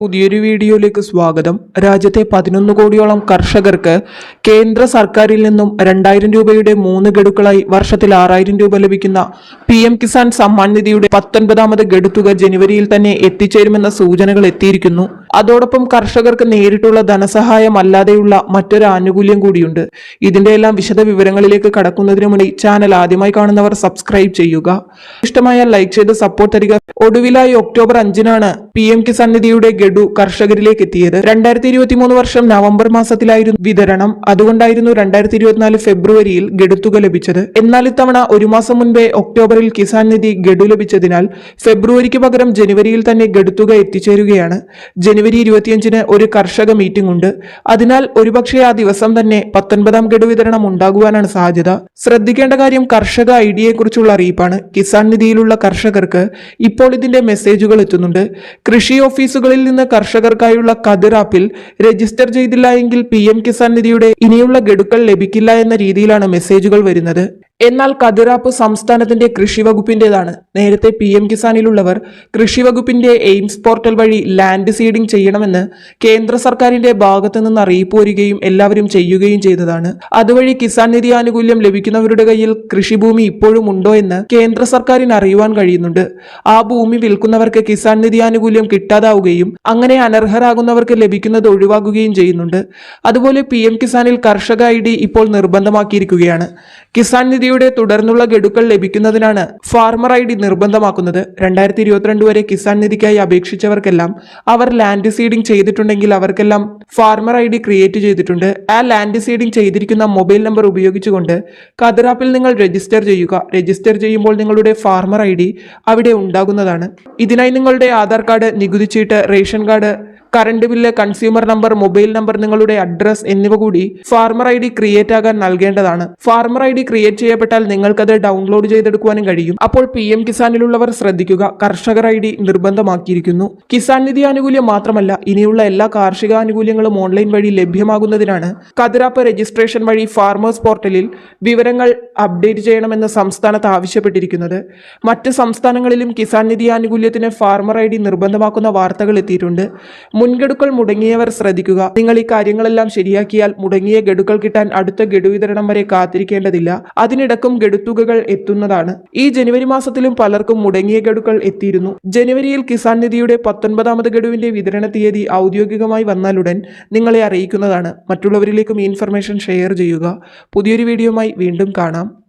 പുതിയൊരു വീഡിയോയിലേക്ക് സ്വാഗതം. രാജ്യത്തെ പതിനൊന്ന് കോടിയോളം കർഷകർക്ക് കേന്ദ്ര സർക്കാരിൽ നിന്നും രണ്ടായിരം രൂപയുടെ മൂന്ന് ഗഡുക്കളായി വർഷത്തിൽ ആറായിരം രൂപ ലഭിക്കുന്ന പി എം കിസാൻ സമ്മാൻ നിധിയുടെ പത്തൊൻപതാമത് ഗഡുത്തുക ജനുവരിയിൽ തന്നെ എത്തിച്ചേരുമെന്ന സൂചനകൾ എത്തിയിരിക്കുന്നു. അതോടൊപ്പം കർഷകർക്ക് നേരിട്ടുള്ള ധനസഹായം അല്ലാതെയുള്ള മറ്റൊരു ആനുകൂല്യം കൂടിയുണ്ട്. ഇതിന്റെ എല്ലാം വിശദ വിവരങ്ങളിലേക്ക് കടക്കുന്നതിന് മുന്നേ ചാനൽ ആദ്യമായി കാണുന്നവർ സബ്സ്ക്രൈബ് ചെയ്യുക. ഇഷ്ടമായ ലൈക്ക് ചെയ്ത് സപ്പോർട്ട് തരിക. ഒടുവിലായി ഒക്ടോബർ അഞ്ചിനാണ് പി എം കിസാൻ നിധിയുടെ ഗഡു കർഷകരിലേക്ക് എത്തിയത്. രണ്ടായിരത്തി ഇരുപത്തി മൂന്ന് വർഷം നവംബർ മാസത്തിലായിരുന്നു വിതരണം. അതുകൊണ്ടായിരുന്നു രണ്ടായിരത്തി ഇരുപത്തിനാല് ഫെബ്രുവരിയിൽ ഗഡുത്തുക ലഭിച്ചത്. എന്നാൽ ഇത്തവണ ഒരു മാസം മുൻപേ ഒക്ടോബറിൽ കിസാൻ നിധി ഗഡു ലഭിച്ചതിനാൽ ഫെബ്രുവരിക്ക് പകരം ജനുവരിയിൽ തന്നെ ഗഡുത്തുക എത്തിച്ചേരുകയാണ്. ജനുവരി ഇരുപത്തിയഞ്ചിന് ഒരു കർഷക മീറ്റിംഗ് ഉണ്ട്. അതിനാൽ ഒരുപക്ഷെ ആ ദിവസം തന്നെ പത്തൊൻപതാം ഗഡു വിതരണം ഉണ്ടാകുവാനാണ് സാധ്യത. ശ്രദ്ധിക്കേണ്ട കാര്യം കർഷക ഐ ഡിയെ കുറിച്ചുള്ള അറിയിപ്പാണ്. കിസാൻ നിധിയിലുള്ള കർഷകർക്ക് ഇപ്പോൾ ഇതിന്റെ മെസ്സേജുകൾ എത്തുന്നുണ്ട്. കൃഷി ഓഫീസുകളിൽ നിന്ന് കർഷകർക്കായുള്ള കതിർ ആപ്പിൽ രജിസ്റ്റർ ചെയ്തില്ല എങ്കിൽ പി എം കിസാൻ നിധിയുടെ ഇനിയുള്ള ഗഡുക്കൾ ലഭിക്കില്ല എന്ന രീതിയിലാണ് മെസ്സേജുകൾ വരുന്നത്. എന്നാൽ കതിറാപ്പ് സംസ്ഥാനത്തിന്റെ കൃഷി വകുപ്പിന്റേതാണ് നേരത്തെ പി എം കിസാനിലുള്ളവർ കൃഷി വകുപ്പിന്റെ എയിംസ് പോർട്ടൽ വഴി ലാൻഡ് സീഡിംഗ് ചെയ്യണമെന്ന് കേന്ദ്ര സർക്കാരിന്റെ ഭാഗത്തു നിന്ന് അറിയിപ്പ് വരികയും എല്ലാവരും ചെയ്യുകയും ചെയ്തതാണ്. അതുവഴി കിസാൻ നിധി ആനുകൂല്യം ലഭിക്കുന്നവരുടെ കയ്യിൽ കൃഷിഭൂമി ഇപ്പോഴും ഉണ്ടോ എന്ന് കേന്ദ്ര സർക്കാരിന് അറിയുവാൻ കഴിയുന്നുണ്ട്. ആ ഭൂമി വിൽക്കുന്നവർക്ക് കിസാൻ നിധി ആനുകൂല്യം കിട്ടാതാവുകയും അങ്ങനെ അനർഹരാകുന്നവർക്ക് ലഭിക്കുന്നത് ഒഴിവാക്കുകയും ചെയ്യുന്നുണ്ട്. അതുപോലെ പി എം കിസാനിൽ കർഷക ഐ ഡി ഇപ്പോൾ നിർബന്ധമാക്കിയിരിക്കുകയാണ്. കിസാൻ നിധിയുടെ തുടർന്നുള്ള ഗഡുക്കൾ ലഭിക്കുന്നതിനാണ് ഫാർമർ ഐ ഡി നിർബന്ധമാക്കുന്നത്. രണ്ടായിരത്തി ഇരുപത്തിരണ്ട് വരെ കിസാൻ നിധിക്കായി അപേക്ഷിച്ചവർക്കെല്ലാം അവർ ലാൻഡ് സീഡിംഗ് ചെയ്തിട്ടുണ്ടെങ്കിൽ അവർക്കെല്ലാം ഫാർമർ ഐ ഡി ക്രിയേറ്റ് ചെയ്തിട്ടുണ്ട്. ആ ലാൻഡ് സീഡിംഗ് ചെയ്തിരിക്കുന്ന മൊബൈൽ നമ്പർ ഉപയോഗിച്ചുകൊണ്ട് കതിറാപ്പിൽ നിങ്ങൾ രജിസ്റ്റർ ചെയ്യുക. രജിസ്റ്റർ ചെയ്യുമ്പോൾ നിങ്ങളുടെ ഫാർമർ ഐ അവിടെ ഉണ്ടാകുന്നതാണ്. ഇതിനായി നിങ്ങളുടെ ആധാർ കാർഡ് നികുതി ചീട്ട് ration card current bill consumer number mobile number നിങ്ങളുടെ അഡ്രസ് എന്നിവ കൂടി ഫാർമർ ഐ ഡി ക്രിയേറ്റ് ആകാൻ നൽകേണ്ടതാണ്. ഫാർമർ ഐ ഡി ക്രിയേറ്റ് ചെയ്യപ്പെട്ടാൽ നിങ്ങൾക്കത് ഡൗൺലോഡ് ചെയ്തെടുക്കുവാനും കഴിയും. അപ്പോൾ പി എം കിസാനിലുള്ളവർ ശ്രദ്ധിക്കുക. കർഷകർ ഐ ഡി നിർബന്ധമാക്കിയിരിക്കുന്നു. കിസാൻ നിധി ആനുകൂല്യം മാത്രമല്ല ഇനിയുള്ള എല്ലാ കാർഷിക ആനുകൂല്യങ്ങളും ഓൺലൈൻ വഴി ലഭ്യമാകുന്നതിനാണ് കതിരാപ്പ് രജിസ്ട്രേഷൻ വഴി ഫാർമേഴ്സ് പോർട്ടലിൽ വിവരങ്ങൾ അപ്ഡേറ്റ് ചെയ്യണമെന്ന് സംസ്ഥാനത്ത് ആവശ്യപ്പെട്ടിരിക്കുന്നത്. മറ്റ് സംസ്ഥാനങ്ങളിലും കിസാൻ നിധി ആനുകൂല്യത്തിന് ഫാർമർ ഐ ഡി നിർബന്ധമാക്കുന്ന വാർത്തകൾ എത്തിയിട്ടുണ്ട്. മുൻഗഡുക്കൾ മുടങ്ങിയവർ ശ്രദ്ധിക്കുക. നിങ്ങൾ ഈ കാര്യങ്ങളെല്ലാം ശരിയാക്കിയാൽ മുടങ്ങിയ ഗഡുക്കൾ കിട്ടാൻ അടുത്ത ഗഡു വിതരണം വരെ കാത്തിരിക്കേണ്ടതില്ല. അതിനിടക്കും ഗഡുത്തുകകൾ എത്തുന്നതാണ്. ഈ ജനുവരി മാസത്തിലും പലർക്കും മുടങ്ങിയ ഗഡുക്കൾ എത്തിയിരുന്നു. ജനുവരിയിൽ കിസാൻ നിധിയുടെ പത്തൊൻപതാമത് ഗഡുവിന്റെ വിതരണ തീയതി ഔദ്യോഗികമായി വന്നാലുടൻ നിങ്ങളെ അറിയിക്കുന്നതാണ്. മറ്റുള്ളവരിലേക്കും ഈ ഇൻഫർമേഷൻ ഷെയർ ചെയ്യുക. പുതിയൊരു വീഡിയോയുമായി വീണ്ടും കാണാം.